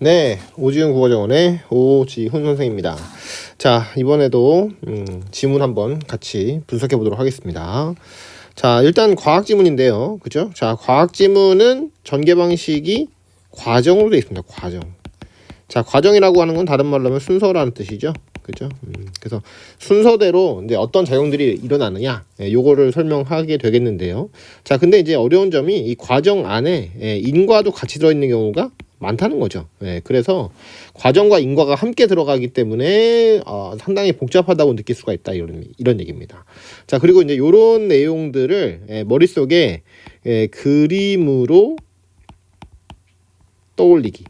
네, 오지훈 국어정원의 오지훈 선생입니다. 자, 이번에도 음, 지문 한번 같이 분석해 보도록 하겠습니다. 자, 일단 과학 지문인데요. 그죠? 자, 과학 지문은 전개 방식이 과정으로 되어 있습니다. 과정. 자, 과정이라고 하는 건 다른 말로 하면 순서라는 뜻이죠. 그죠? 음, 그래서 순서대로 이제 어떤 작용들이 일어나느냐, 예, 요거를 설명하게 되겠는데요. 자, 근데 이제 어려운 점이 이 과정 안에 예, 인과도 같이 들어있는 경우가 많다는 거죠. 예, 그래서 과정과 인과가 함께 들어가기 때문에 어, 상당히 복잡하다고 느낄 수가 있다 이런 이런 얘기입니다. 자, 그리고 이제 요런 내용들을 예, 머릿속에 예, 그림으로 떠올리기.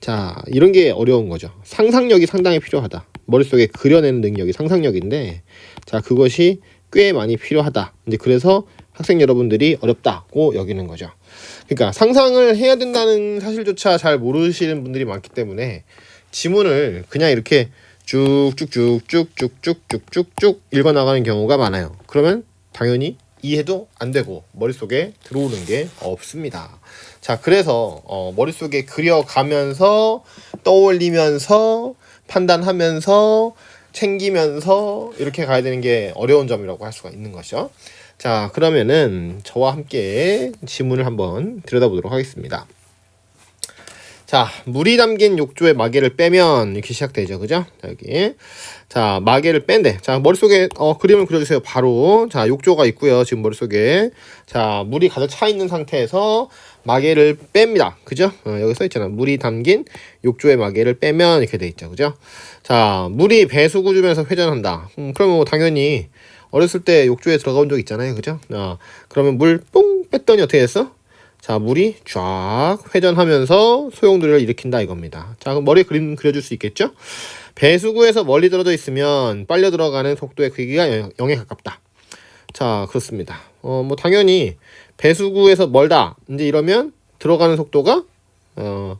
자, 이런 게 어려운 거죠. 상상력이 상당히 필요하다. 머릿속에 그려내는 능력이 상상력인데, 자, 그것이 꽤 많이 필요하다. 이제 그래서 학생 여러분들이 어렵다고 여기는 거죠. 그러니까 상상을 해야 된다는 사실조차 잘 모르시는 분들이 많기 때문에 지문을 그냥 이렇게 쭉쭉쭉쭉쭉쭉쭉쭉 읽어 나가는 경우가 많아요. 그러면 당연히 이해도 안 되고 머릿속에 들어오는 게 없습니다. 자, 그래서 어, 머릿속에 그려가면서 떠올리면서 판단하면서 챙기면서 이렇게 가야 되는 게 어려운 점이라고 할 수가 있는 것이죠. 자, 그러면은 저와 함께 지문을 한번 들여다보도록 하겠습니다. 자, 물이 담긴 욕조에 마개를 빼면 이렇게 시작되죠. 그죠? 자, 여기. 자, 마개를 뺀대. 자, 머릿속에 어, 그림을 그려주세요. 바로. 자, 욕조가 있고요. 지금 머릿속에. 자, 물이 가득 차 있는 상태에서 마개를 뺍니다. 그죠? 어, 여기 써 있잖아. 물이 담긴 욕조에 마개를 빼면 이렇게 돼 있죠. 그죠? 자, 물이 배수구 주면서 회전한다. 음, 그러면 뭐 당연히 어렸을 때 욕조에 들어가 본 적 있잖아요. 그죠? 어, 그러면 물 뽕 뺐더니 어떻게 됐어? 자, 물이 쫙 회전하면서 소용돌이를 일으킨다 이겁니다. 자, 그럼 머리에 그림 그려줄 수 있겠죠? 배수구에서 멀리 떨어져 있으면 빨려 들어가는 속도의 크기가 0에 가깝다. 자, 그렇습니다. 어, 뭐 당연히 배수구에서 멀다. 이제 이러면 들어가는 속도가 어,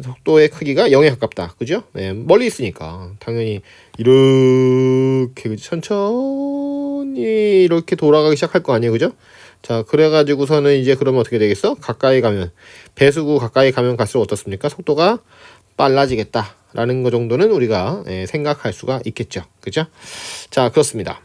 속도의 크기가 0에 가깝다. 그죠? 네, 멀리 있으니까 당연히 이렇게 천천히 이렇게 돌아가기 시작할 거 아니에요. 그죠? 자, 그래가지고서는 이제 그러면 어떻게 되겠어? 가까이 가면, 배수구 가까이 가면 갈수록 어떻습니까? 속도가 빨라지겠다. 라는 거 정도는 우리가 예, 생각할 수가 있겠죠. 그죠? 자, 그렇습니다.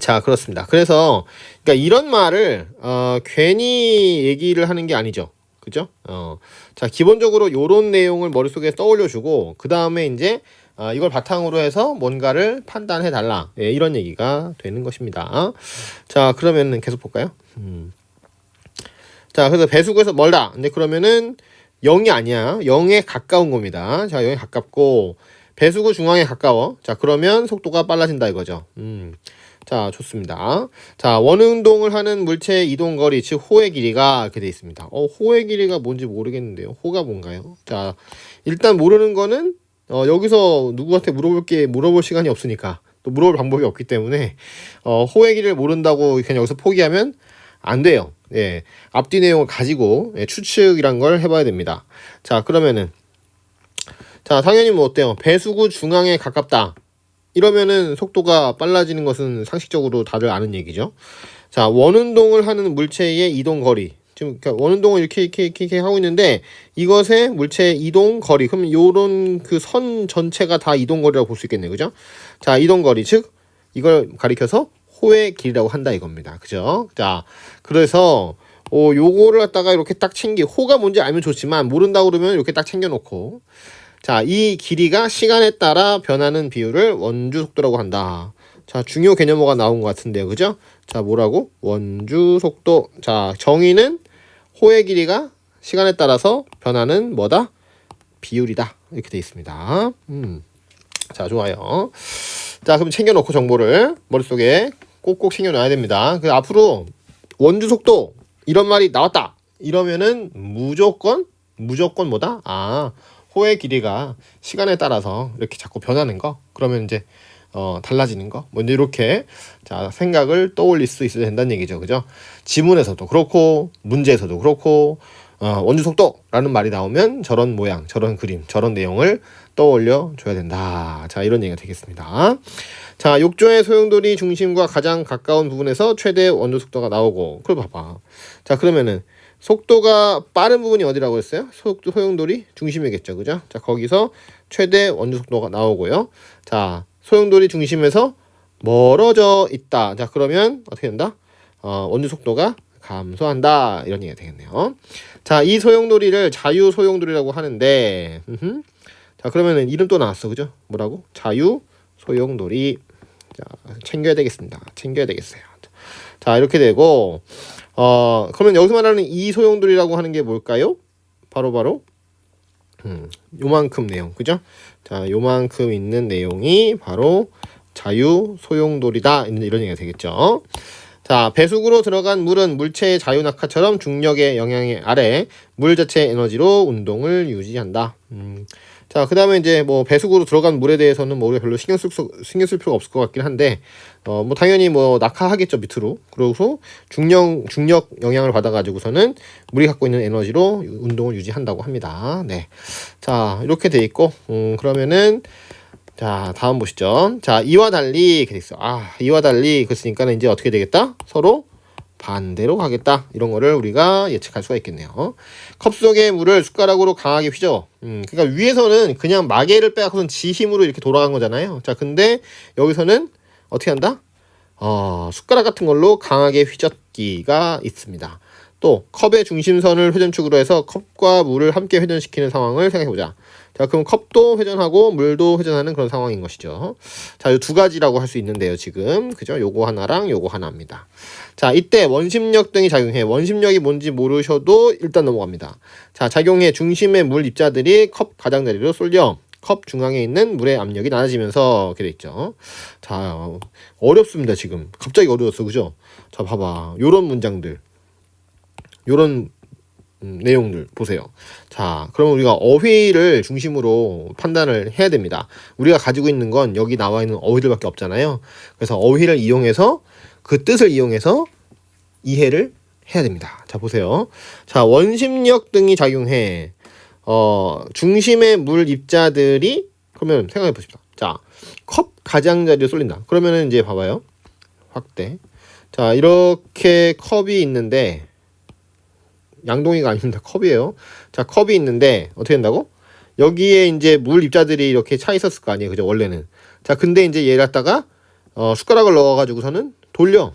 자, 그렇습니다. 그래서, 그러니까 이런 말을, 어, 괜히 얘기를 하는 게 아니죠. 그죠? 어, 자, 기본적으로 요런 내용을 머릿속에 떠올려 주고, 그 다음에 이제, 아, 이걸 바탕으로 해서 뭔가를 판단해 달라. 예, 이런 얘기가 되는 것입니다. 자, 그러면 계속 볼까요? 음. 자, 그래서 배수구에서 멀다. 근데 그러면은 0이 아니야. 0에 가까운 겁니다. 자, 0에 가깝고 배수구 중앙에 가까워. 자, 그러면 속도가 빨라진다 이거죠. 음. 자, 좋습니다. 자, 원운동을 하는 물체의 이동 거리, 즉 호의 길이가 이렇게 돼 있습니다. 어, 호의 길이가 뭔지 모르겠는데요. 호가 뭔가요? 자, 일단 모르는 거는 어, 여기서 누구한테 물어볼 게 물어볼 시간이 없으니까 또 물어볼 방법이 없기 때문에 어, 호의 길을 모른다고 그냥 여기서 포기하면 안 돼요. 예. 앞뒤 내용을 가지고 예, 추측이란 걸 해봐야 됩니다. 자, 그러면은 자, 당연히 뭐 어때요? 배수구 중앙에 가깝다. 이러면은 속도가 빨라지는 것은 상식적으로 다들 아는 얘기죠. 자, 원운동을 하는 물체의 이동 거리. 지금 그러니까 원운동을 이렇게, 이렇게 이렇게 하고 있는데 이것의 물체 이동 거리 그럼 요런 그 선 전체가 다 이동 거리라고 볼 수 있겠네요. 그죠? 자, 이동 거리 즉 이걸 가리켜서 호의 길이라고 한다 이겁니다. 그죠? 자, 그래서 어, 요거를 갖다가 이렇게 딱 챙기 호가 뭔지 알면 좋지만 모른다 그러면 이렇게 딱 챙겨 놓고 자, 이 길이가 시간에 따라 변하는 비율을 원주 속도라고 한다. 자, 중요 개념어가 나온 것 같은데요. 그죠? 자, 뭐라고? 원주 속도. 자, 정의는 호의 길이가 시간에 따라서 변하는 뭐다? 비율이다. 이렇게 돼 있습니다. 음. 자, 좋아요. 자, 그럼 챙겨놓고 정보를 머릿속에 꼭꼭 챙겨놔야 됩니다. 그 앞으로 원주 속도 이런 말이 나왔다. 이러면은 무조건 무조건 뭐다? 아, 호의 길이가 시간에 따라서 이렇게 자꾸 변하는 거. 그러면 이제 어, 달라지는 거. 먼저 이렇게 자, 생각을 떠올릴 수 있어야 된다는 얘기죠. 그죠? 지문에서도 그렇고 문제에서도 그렇고 어, 원주 속도라는 말이 나오면 저런 모양, 저런 그림, 저런 내용을 떠올려 줘야 된다. 자, 이런 얘기가 되겠습니다. 자, 욕조의 소용돌이 중심과 가장 가까운 부분에서 최대 원주 속도가 나오고. 그걸 봐봐. 자, 그러면은 속도가 빠른 부분이 어디라고 했어요? 속도 소용돌이 중심이겠죠. 그죠? 자, 거기서 최대 원주 속도가 나오고요. 자, 소용돌이 중심에서 멀어져 있다. 자, 그러면 어떻게 된다? 어, 원주 속도가 감소한다. 이런 얘기가 되겠네요. 자, 이 소용돌이를 자유 소용돌이라고 하는데, 음흠. 자, 그러면은 이름 또 나왔어. 그죠? 뭐라고? 자유 소용돌이. 자, 챙겨야 되겠습니다. 챙겨야 되겠어요. 자, 이렇게 되고, 어, 그러면 여기서 말하는 이 소용돌이라고 하는 게 뭘까요? 바로 바로 음, 요만큼 내용, 그죠? 자, 요만큼 있는 내용이 바로 자유 소용돌이다. 이런 얘기가 되겠죠. 자, 배수구로 들어간 물은 물체의 자유 낙하처럼 중력의 영향에 아래 물 자체의 에너지로 운동을 유지한다. 음. 자, 그 다음에 이제 뭐 배수구로 들어간 물에 대해서는 뭐 우리가 별로 신경 쓸, 수- 신경 쓸 필요가 없을 것 같긴 한데, 어, 뭐 당연히 뭐 낙하하겠죠, 밑으로. 그러고서 중력, 중력 영향을 받아가지고서는 물이 갖고 있는 에너지로 운동을 유지한다고 합니다. 네. 자, 이렇게 돼 있고, 음, 그러면은, 자, 다음 보시죠. 자, 이와 달리, 이렇게 돼 있어. 아, 이와 달리, 그랬으니까는 이제 어떻게 되겠다? 서로 반대로 가겠다. 이런 거를 우리가 예측할 수가 있겠네요. 컵 속의 물을 숟가락으로 강하게 휘저. 음, 그러니까 위에서는 그냥 마개를 빼앗고선 지 힘으로 이렇게 돌아간 거잖아요. 자, 근데 여기서는 어떻게 한다? 어, 숟가락 같은 걸로 강하게 휘젓기가 있습니다. 또 컵의 중심선을 회전축으로 해서 컵과 물을 함께 회전시키는 상황을 생각해 보자. 자, 그럼 컵도 회전하고 물도 회전하는 그런 상황인 것이죠. 자, 이 두 가지라고 할 수 있는데요, 지금. 그죠? 요거 하나랑 요거 하나입니다. 자, 이때 원심력 등이 작용해. 원심력이 뭔지 모르셔도 일단 넘어갑니다. 자, 작용해 중심의 물 입자들이 컵 가장자리로 쏠려 컵 중앙에 있는 물의 압력이 낮아지면서 이렇게 돼 있죠. 자, 어렵습니다, 지금. 갑자기 어려웠어, 그죠? 자, 봐봐. 요런 문장들. 요런 음, 내용들 보세요. 자, 그러면 우리가 어휘를 중심으로 판단을 해야 됩니다. 우리가 가지고 있는 건 여기 나와 있는 어휘들밖에 없잖아요. 그래서 어휘를 이용해서 그 뜻을 이용해서 이해를 해야 됩니다. 자, 보세요. 자, 원심력 등이 작용해 어, 중심의 물 입자들이 그러면 생각해 보십시다. 자, 컵 가장자리로 쏠린다. 그러면은 이제 봐봐요. 확대. 자, 이렇게 컵이 있는데 양동이가 아닙니다. 컵이에요. 자, 컵이 있는데 어떻게 된다고? 여기에 이제 물 입자들이 이렇게 차 있었을 거 아니에요. 그죠? 원래는. 자, 근데 이제 얘 갖다가 어, 숟가락을 넣어 가지고서는 돌려.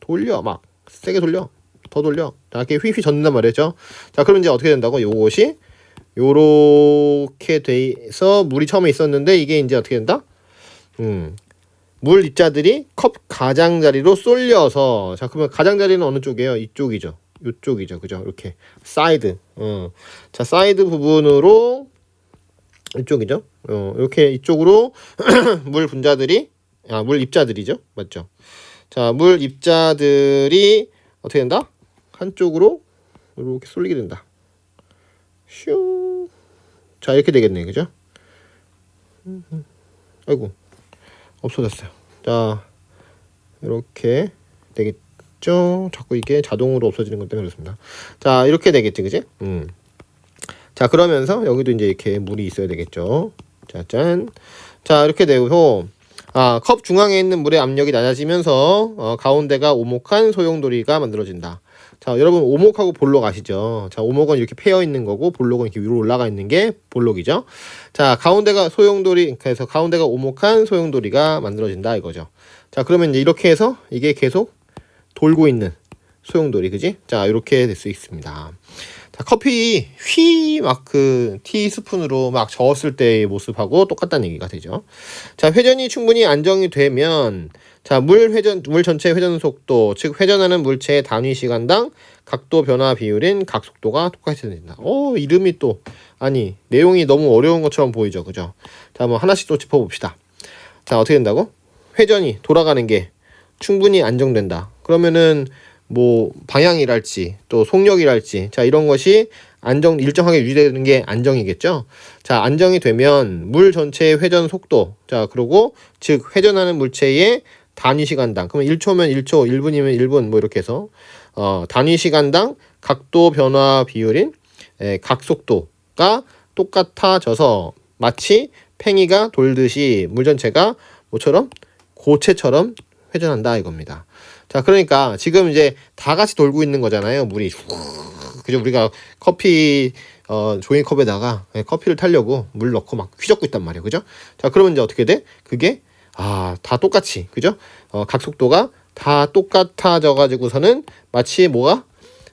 돌려. 막 세게 돌려. 더 돌려. 자, 이렇게 휘휘 젓는단 말이죠. 자, 그럼 이제 어떻게 된다고? 요것이 요렇게 돼서 물이 처음에 있었는데 이게 이제 어떻게 된다? 음. 물 입자들이 컵 가장자리로 쏠려서 자 그러면 가장자리는 어느 쪽이에요? 이쪽이죠. 이쪽이죠. 그죠? 이렇게 사이드. 어. 자 사이드 부분으로 이쪽이죠. 어, 이렇게 이쪽으로 물 분자들이 아, 물 입자들이죠. 맞죠? 자, 물 입자들이 어떻게 된다? 한쪽으로 이렇게 쏠리게 된다. 슈. 자, 이렇게 되겠네. 그죠? 아이고. 없어졌어요. 자, 이렇게 되겠죠? 자꾸 이게 자동으로 없어지는 것 때문에 그렇습니다. 자, 이렇게 되겠지, 그지? 음. 자, 그러면서 여기도 이제 이렇게 물이 있어야 되겠죠. 자, 짠. 자, 이렇게 되고, 아, 컵 중앙에 있는 물의 압력이 낮아지면서 어, 가운데가 오목한 소용돌이가 만들어진다. 자, 여러분 오목하고 볼록 아시죠? 자, 오목은 이렇게 패여 있는 거고 볼록은 이렇게 위로 올라가 있는 게 볼록이죠. 자, 가운데가 소용돌이 그래서 가운데가 오목한 소용돌이가 만들어진다 이거죠. 자, 그러면 이제 이렇게 해서 이게 계속 돌고 있는 소용돌이 그지? 자, 이렇게 될 수 있습니다. 자, 커피 휘 막 그 티스푼으로 막 저었을 때의 모습하고 똑같다는 얘기가 되죠. 자, 회전이 충분히 안정이 되면 자, 물 회전 물 전체 회전 속도, 즉 회전하는 물체의 단위 시간당 각도 변화 비율인 각 속도가 똑같이 된다. 어, 이름이 또 아니, 내용이 너무 어려운 것처럼 보이죠. 그죠? 자, 뭐 하나씩 또 짚어 봅시다. 자, 어떻게 된다고? 회전이 돌아가는 게 충분히 안정된다. 그러면은 뭐 방향이랄지 또 속력이랄지 자 이런 것이 안정 일정하게 유지되는 게 안정이겠죠. 자 안정이 되면 물 전체의 회전 속도 자 그리고 즉 회전하는 물체의 단위 시간당 그러면 1초면 1초 1분이면 1분 뭐 이렇게 해서 어 단위 시간당 각도 변화 비율인 에, 각 속도가 똑같아져서 마치 팽이가 돌듯이 물 전체가 뭐처럼 고체처럼 회전한다 이겁니다. 자, 그러니까 지금 이제 다 같이 돌고 있는 거잖아요. 물이. 그죠? 우리가 커피 어, 종이컵에다가 예, 커피를 타려고 물 넣고 막 휘젓고 있단 말이에요. 그죠? 자, 그러면 이제 어떻게 돼? 그게 아, 다 똑같이. 그죠? 어, 각 속도가 다 똑같아져 가지고서는 마치 뭐가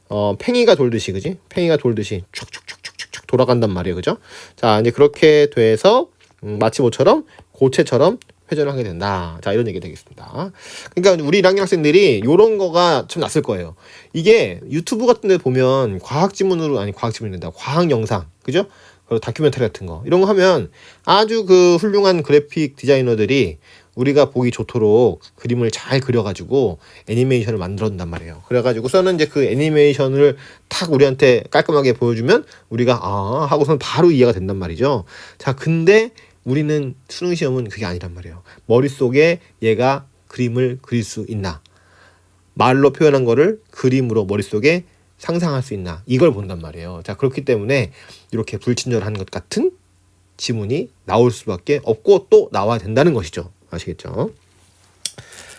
어, 팽이가 돌듯이, 그지? 팽이가 돌듯이 촉촉촉촉촉 돌아간단 말이에요. 그죠? 자, 이제 그렇게 돼서 음, 마치 뭐처럼 고체처럼 회전을 하게 된다. 자, 이런 얘기 되겠습니다. 그러니까 우리 1학년 학생들이 요런 거가 좀 낯설 거예요. 이게 유튜브 같은 데 보면 과학 지문으로 아니 과학 지문이 된다. 과학 영상. 그죠? 그리고 다큐멘터리 같은 거. 이런 거 하면 아주 그 훌륭한 그래픽 디자이너들이 우리가 보기 좋도록 그림을 잘 그려가지고 애니메이션을 만들어준단 말이에요. 그래가지고서는 이제 그 애니메이션을 탁 우리한테 깔끔하게 보여주면 우리가 아 하고서는 바로 이해가 된단 말이죠. 자, 근데 우리는 수능 시험은 그게 아니란 말이에요. 머릿속에 얘가 그림을 그릴 수 있나? 말로 표현한 거를 그림으로 머릿속에 상상할 수 있나? 이걸 본단 말이에요. 자, 그렇기 때문에 이렇게 불친절한 것 같은 지문이 나올 수밖에 없고 또 나와야 된다는 것이죠. 아시겠죠?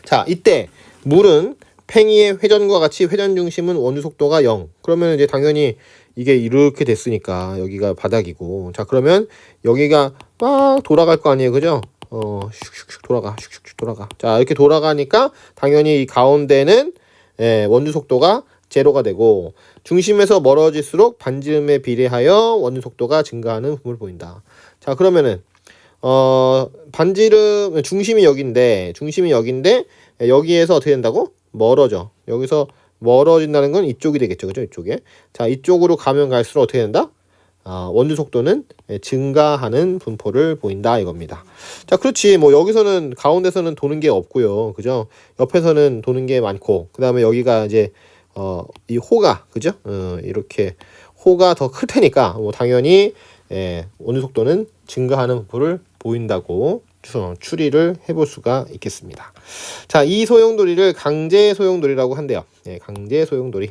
자, 이때 물은 팽이의 회전과 같이 회전 중심은 원주 속도가 0. 그러면 이제 당연히 이게 이렇게 됐으니까 여기가 바닥이고. 자 그러면 여기가 막 돌아갈 거 아니에요. 그죠? 어 슉슉슉 돌아가. 슉슉슉 돌아가. 자 이렇게 돌아가니까 당연히 이 가운데는 예, 원주 속도가 제로가 되고 중심에서 멀어질수록 반지름에 비례하여 원주 속도가 증가하는 부분을 보인다. 자 그러면은 어 반지름 중심이 여기인데 중심이 여기인데 여기에서 어떻게 된다고? 멀어져. 여기서 멀어진다는 건 이쪽이 되겠죠. 그죠? 이쪽에. 자, 이쪽으로 가면 갈수록 어떻게 된다? 아, 원주 속도는 예, 증가하는 분포를 보인다 이겁니다. 자, 그렇지. 뭐 여기서는 가운데서는 도는 게 없고요. 그죠? 옆에서는 도는 게 많고 그다음에 여기가 이제 어, 이 호가 그죠? 어, 이렇게 호가 더 클 테니까 뭐 당연히 예, 원주 속도는 증가하는 분포를 보인다고 추리를 해볼 수가 있겠습니다. 자, 이 소용돌이를 강제 소용돌이라고 한대요. 예, 강제 소용돌이.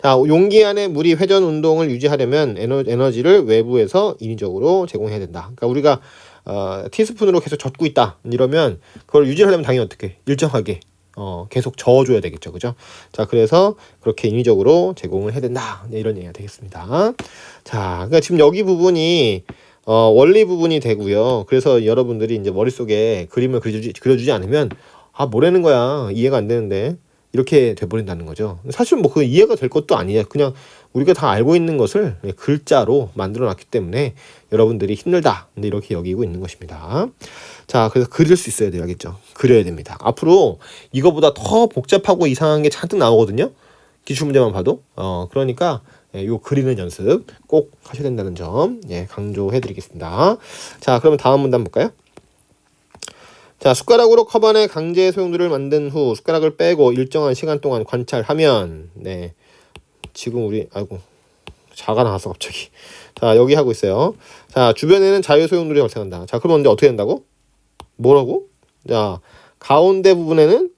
자, 용기 안에 물이 회전 운동을 유지하려면 에너 지, 를 외부에서 인위적으로 제공해야 된다. 그러니까 우리가 어, 티스푼으로 계속 젓고 있다. 이러면 그걸 유지하려면 당연히 어떻게 일정하게 어, 계속 저어줘야 되겠죠. 그죠? 자, 그래서 그렇게 인위적으로 제공을 해야 된다. 네, 이런 얘기가 되겠습니다. 자, 그러니까 지금 여기 부분이 어, 원리 부분이 되고요. 그래서 여러분들이 이제 머릿속에 그림을 그려주지, 그려주지 않으면 아, 뭐라는 거야. 이해가 안 되는데. 이렇게 돼버린다는 거죠. 사실 뭐 그 이해가 될 것도 아니에요. 그냥 우리가 다 알고 있는 것을 글자로 만들어 놨기 때문에 여러분들이 힘들다. 근데 이렇게 여기고 있는 것입니다. 자, 그래서 그릴 수 있어야. 알겠죠? 그려야 됩니다. 앞으로 이거보다 더 복잡하고 이상한 게 잔뜩 나오거든요. 기출문제만 봐도. 어, 그러니까 예, 요 그리는 연습 꼭 하셔야 된다는 점 예, 강조해 드리겠습니다. 자, 그러면 다음 문단 볼까요? 자, 숟가락으로 컵 안에 강제 소용돌이를 만든 후 숟가락을 빼고 일정한 시간 동안 관찰하면 네. 지금 우리 아이고 자가 나왔어 갑자기. 자, 여기 하고 있어요. 자, 주변에는 자유 소용돌이가 발생한다. 자, 그러면 근데 어떻게 된다고? 뭐라고? 자, 가운데 부분에는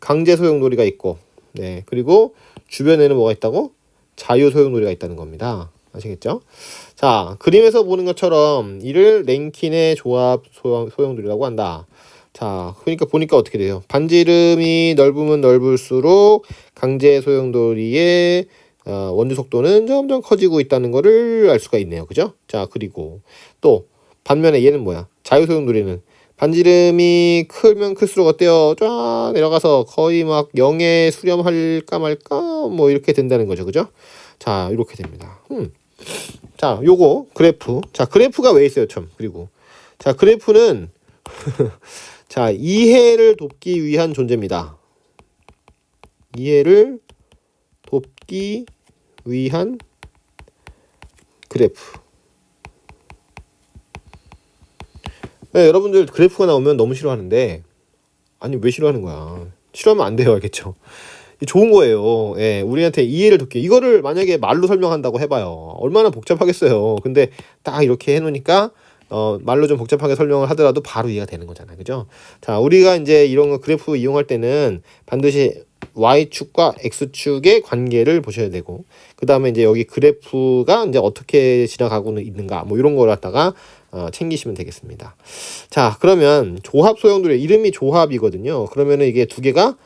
강제 소용돌이가 있고 네. 그리고 주변에는 뭐가 있다고? 자유 소용돌이가 있다는 겁니다. 아시겠죠? 자, 그림에서 보는 것처럼 이를 랭킨의 조합 소용, 소용돌이라고 한다. 자, 그러니까 보니까 어떻게 돼요? 반지름이 넓으면 넓을수록 강제 소용돌이의 어, 원주 속도는 점점 커지고 있다는 것을 알 수가 있네요. 그죠? 자, 그리고 또 반면에 얘는 뭐야? 자유 소용돌이는 반지름이 크면 클수록 어때요? 쫙 내려가서 거의 막 0에 수렴할까 말까 뭐 이렇게 된다는 거죠. 그죠? 자, 이렇게 됩니다. 음. 자, 요거 그래프. 자, 그래프가 왜 있어요, 참. 그리고 자, 그래프는 자, 이해를 돕기 위한 존재입니다. 이해를 돕기 위한 그래프. 네, 여러분들 그래프가 나오면 너무 싫어하는데 아니 왜 싫어하는 거야? 싫어하면 안 돼요, 알겠죠? 좋은 거예요. 예, 우리한테 이해를 돕기. 이거를 만약에 말로 설명한다고 해봐요. 얼마나 복잡하겠어요. 근데 딱 이렇게 해놓으니까 어, 말로 좀 복잡하게 설명을 하더라도 바로 이해가 되는 거잖아요. 그죠? 자, 우리가 이제 이런 거 그래프 이용할 때는 반드시 y축과 x축의 관계를 보셔야 되고, 그 다음에 이제 여기 그래프가 이제 어떻게 지나가고 있는가, 뭐 이런 걸 갖다가 어, 챙기시면 되겠습니다. 자, 그러면 조합 소용돌이 이름이 조합이거든요. 그러면은 이게 두 개가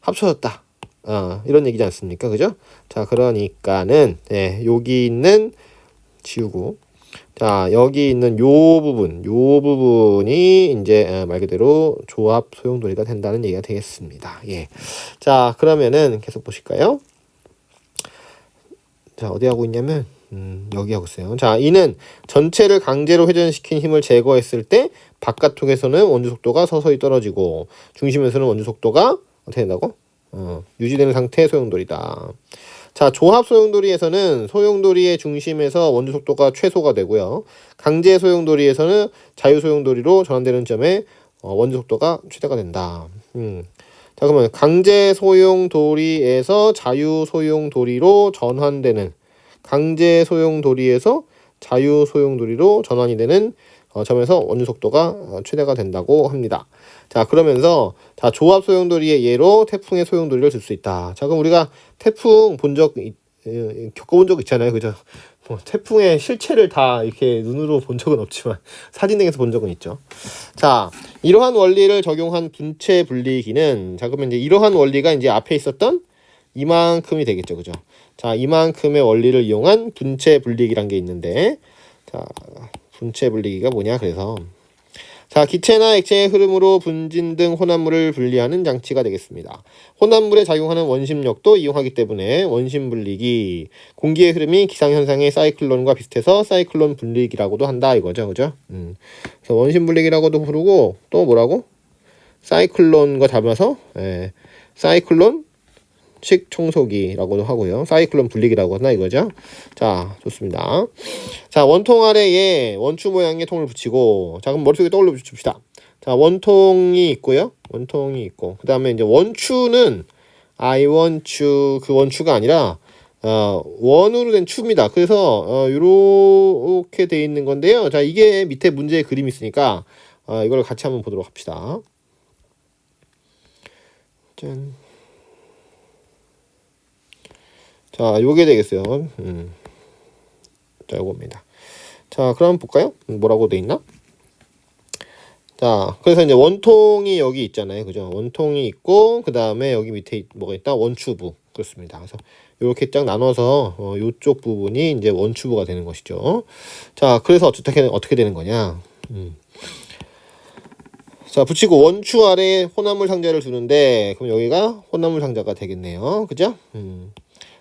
합쳐졌다. 어, 이런 얘기지 않습니까? 그죠? 자, 그러니까는 예, 여기 있는 지우고 자, 여기 있는 요 부분, 요 부분이 이제 어, 말 그대로 조합 소용돌이가 된다는 얘기가 되겠습니다. 예. 자, 그러면은 계속 보실까요? 자, 어디 하고 있냐면 음, 여기 하고 있어요. 자, 이는 전체를 강제로 회전시킨 힘을 제거했을 때 바깥쪽에서는 원주 속도가 서서히 떨어지고 중심에서는 원주 속도가 어떻게 된다고? 어, 유지되는 상태의 소용돌이다. 자, 조합 소용돌이에서는 소용돌이의 중심에서 원주 속도가 최소가 되고요. 강제 소용돌이에서는 자유 소용돌이로 전환되는 점에 어, 원주 속도가 최대가 된다. 음. 자, 그러면 강제 소용돌이에서 자유 소용돌이로 전환되는 강제 소용돌이에서 자유 소용돌이로 전환이 되는 어, 점에서 원주 속도가 어, 최대가 된다고 합니다. 자, 그러면서 자, 조합 소용돌이의 예로 태풍의 소용돌이를 들 수 있다. 자, 그럼 우리가 태풍 본 적 겪어본 적 있잖아요. 그죠? 뭐 태풍의 실체를 다 이렇게 눈으로 본 적은 없지만 사진 등에서 본 적은 있죠. 자, 이러한 원리를 적용한 분체 분리기는 자, 그러면 이제 이러한 원리가 이제 앞에 있었던 이만큼이 되겠죠. 그죠? 자, 이만큼의 원리를 이용한 분체 분리기란 게 있는데 자, 분체 분리기가 뭐냐? 그래서 자, 기체나 액체의 흐름으로 분진 등 혼합물을 분리하는 장치가 되겠습니다. 혼합물에 작용하는 원심력도 이용하기 때문에 원심 분리기, 공기의 흐름이 기상 현상의 사이클론과 비슷해서 사이클론 분리기라고도 한다 이거죠, 그죠? 음. 그래서 원심 분리기라고도 부르고 또 뭐라고? 사이클론과 잡아서 예, 사이클론 식 청소기라고도 하고요. 사이클론 분리기라고 하나 이거죠. 자, 좋습니다. 자, 원통 아래에 원추 모양의 통을 붙이고 자, 그럼 머릿속에 떠올려 줍시다. 자, 원통이 있고요. 원통이 있고 그 다음에 이제 원추는 I want you 그 원추가 아니라 어, 원으로 된 추입니다. 그래서 어, 이렇게 돼 있는 건데요. 자, 이게 밑에 문제의 그림이 있으니까 어, 이걸 같이 한번 보도록 합시다. 짠. 자, 요게 되겠어요. 음. 자, 요겁니다. 자, 그럼 볼까요? 뭐라고 돼 있나? 자, 그래서 이제 원통이 여기 있잖아요. 그죠? 원통이 있고, 그 다음에 여기 밑에 뭐가 있다? 원추부. 그렇습니다. 그래서 이렇게 쫙 나눠서 어, 요쪽 부분이 이제 원추부가 되는 것이죠. 자, 그래서 어떻게, 어떻게 되는 거냐? 음. 자, 붙이고 원추 아래 혼합물 상자를 두는데, 그럼 여기가 혼합물 상자가 되겠네요. 그죠? 음.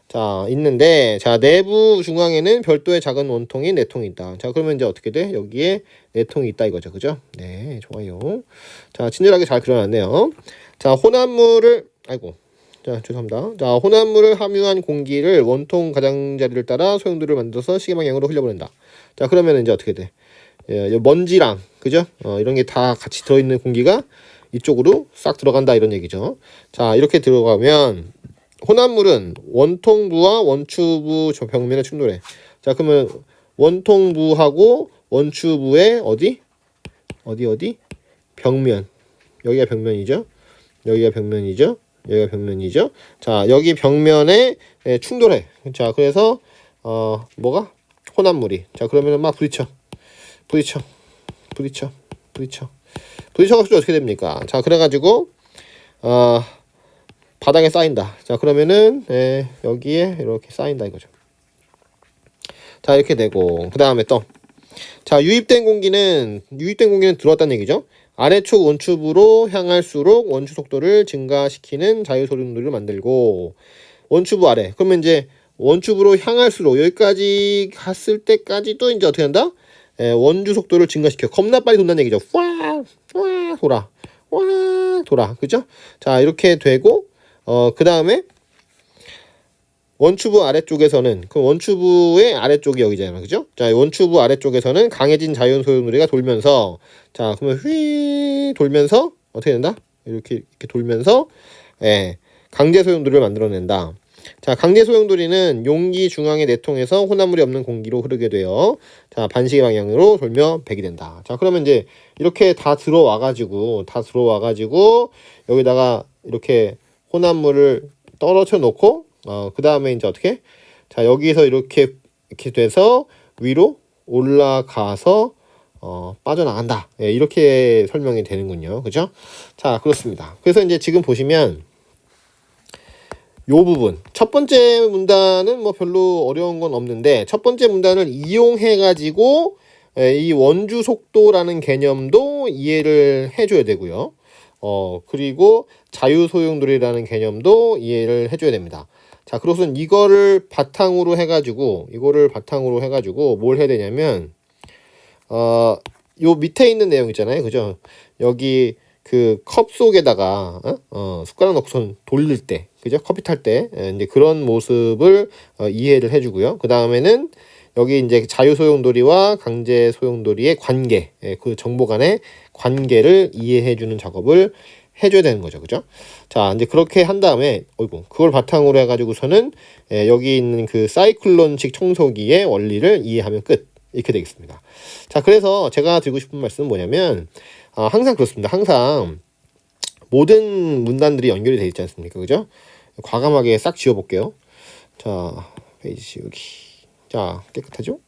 자, 있는데, 자, 내부 중앙에는 별도의 작은 원통이 네 통이 있다. 자, 그러면 이제 어떻게 돼? 여기에 네 통이 있다 이거죠. 그죠? 네, 좋아요. 자, 친절하게 잘 그려놨네요. 자, 혼합물을, 아이고. 자, 죄송합니다. 자, 혼합물을 함유한 공기를 원통 가장자리를 따라 소용돌이를 만들어서 시계 방향으로 흘려보낸다. 자, 그러면 이제 어떻게 돼? 예, 먼지랑, 그죠? 어, 이런 게 다 같이 들어있는 공기가 이쪽으로 싹 들어간다 이런 얘기죠. 자, 이렇게 들어가면 혼합물은 원통부와 원추부 저 벽면에 충돌해. 자, 그러면 원통부하고 원추부의 어디? 어디 어디? 벽면. 여기가 벽면이죠. 여기가 벽면이죠. 여기가 벽면이죠. 자, 여기 벽면에 예, 충돌해. 자, 그래서 어, 뭐가? 혼합물이. 자, 그러면은 막 부딪혀. 부딪혀. 부딪혀. 부딪혀. 부딪혀가지고 어떻게 됩니까? 자, 그래가지고 어, 바닥에 쌓인다. 자, 그러면은 예, 여기에 이렇게 쌓인다 이거죠. 자, 이렇게 되고 그 다음에 또 자, 유입된 공기는 유입된 공기는 들어왔다는 얘기죠. 아래쪽 원추부로 향할수록 원추 속도를 증가시키는 자유 소용돌이를 만들고 원추부 아래. 그러면 이제 원추부로 향할수록 여기까지 갔을 때까지도 이제 어떻게 한다? 예, 원주 속도를 증가시켜. 겁나 빨리 돈다는 얘기죠. 와, 와, 돌아. 와, 돌아. 그죠? 자, 이렇게 되고 어, 그 다음에 원추부 아래쪽에서는 그 원추부의 아래쪽이 여기잖아요. 그죠? 자, 원추부 아래쪽에서는 강해진 자연 소용돌이가 돌면서 자, 그러면 휘 돌면서 어떻게 된다? 이렇게 이렇게 돌면서 예. 강제 소용돌이를 만들어낸다. 자, 강제 소용돌이는 용기 중앙의 내통에서 혼합물이 없는 공기로 흐르게 되어 자, 반시계 방향으로 돌며 백이 된다. 자, 그러면 이제 이렇게 다 들어와 가지고 다 들어와 가지고 여기다가 이렇게 혼합물을 떨어져 놓고 어, 그 다음에 이제 어떻게 자 여기서 이렇게 이렇게 돼서 위로 올라가서 어, 빠져나간다. 예, 이렇게 설명이 되는군요. 그죠? 자, 그렇습니다. 그래서 이제 지금 보시면 요 부분 첫 번째 문단은 뭐 별로 어려운 건 없는데 첫 번째 문단을 이용해 가지고 이 원주 속도라는 개념도 이해를 해줘야 되고요. 어 그리고 자유 소용돌이라는 개념도 이해를 해줘야 됩니다. 자, 그것은 이거를 바탕으로 해가지고 이거를 바탕으로 해가지고 뭘 해야 되냐면 어 요 밑에 있는 내용 있잖아요, 그죠? 여기 그 컵 속에다가 어? 어, 숟가락 넣고선 돌릴 때, 그죠? 커피 탈때 이제 그런 모습을 어, 이해를 해주고요. 그 다음에는 여기 이제 자유 소용돌이와 강제 소용돌이의 관계, 예, 그 정보 간의 관계를 이해해 주는 작업을 해줘야 되는 거죠, 그죠? 자, 이제 그렇게 한 다음에, 어이구, 그걸 바탕으로 해가지고서는 예, 여기 있는 그 사이클론식 청소기의 원리를 이해하면 끝. 이렇게 되겠습니다. 자, 그래서 제가 드리고 싶은 말씀은 뭐냐면, 아, 항상 그렇습니다. 항상 모든 문단들이 연결이 되어 있지 않습니까? 그죠? 과감하게 싹 지워볼게요. 자, 페이지 지우기. 자, 깨끗하죠?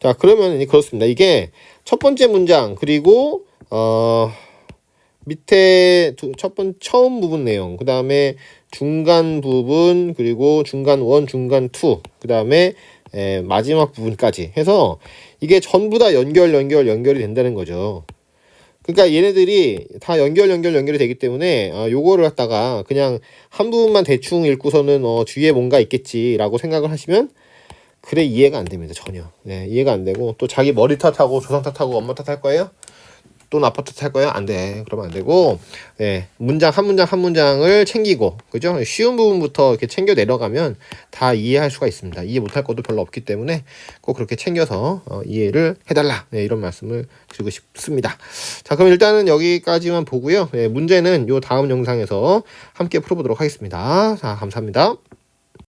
자, 그러면 그렇습니다. 이게 첫 번째 문장, 그리고, 어, 밑에 두, 첫 번, 처음 부분 내용, 그 다음에 중간 부분, 그리고 중간 원, 중간 투, 그 다음에 에, 마지막 부분까지 해서 이게 전부 다 연결, 연결, 연결이 된다는 거죠. 그러니까 얘네들이 다 연결 연결 연결이 되기 때문에 어, 요거를 갖다가 그냥 한 부분만 대충 읽고서는 어, 뒤에 뭔가 있겠지라고 생각을 하시면 그래 이해가 안 됩니다 전혀. 네, 이해가 안 되고 또 자기 머리 탓하고 조상 탓하고 엄마 탓할 거예요? 또 아빠 탓할 거예요 안돼. 그러면 안 되고 네, 문장 한 문장 한 문장을 챙기고 그죠? 쉬운 부분부터 이렇게 챙겨 내려가면 다 이해할 수가 있습니다. 이해 못할 것도 별로 없기 때문에 꼭 그렇게 챙겨서 어, 이해를 해달라. 네, 이런 말씀을 드리고 싶습니다. 자 그럼 일단은 여기까지만 보고요. 네, 문제는 요 다음 영상에서 함께 풀어보도록 하겠습니다. 자 감사합니다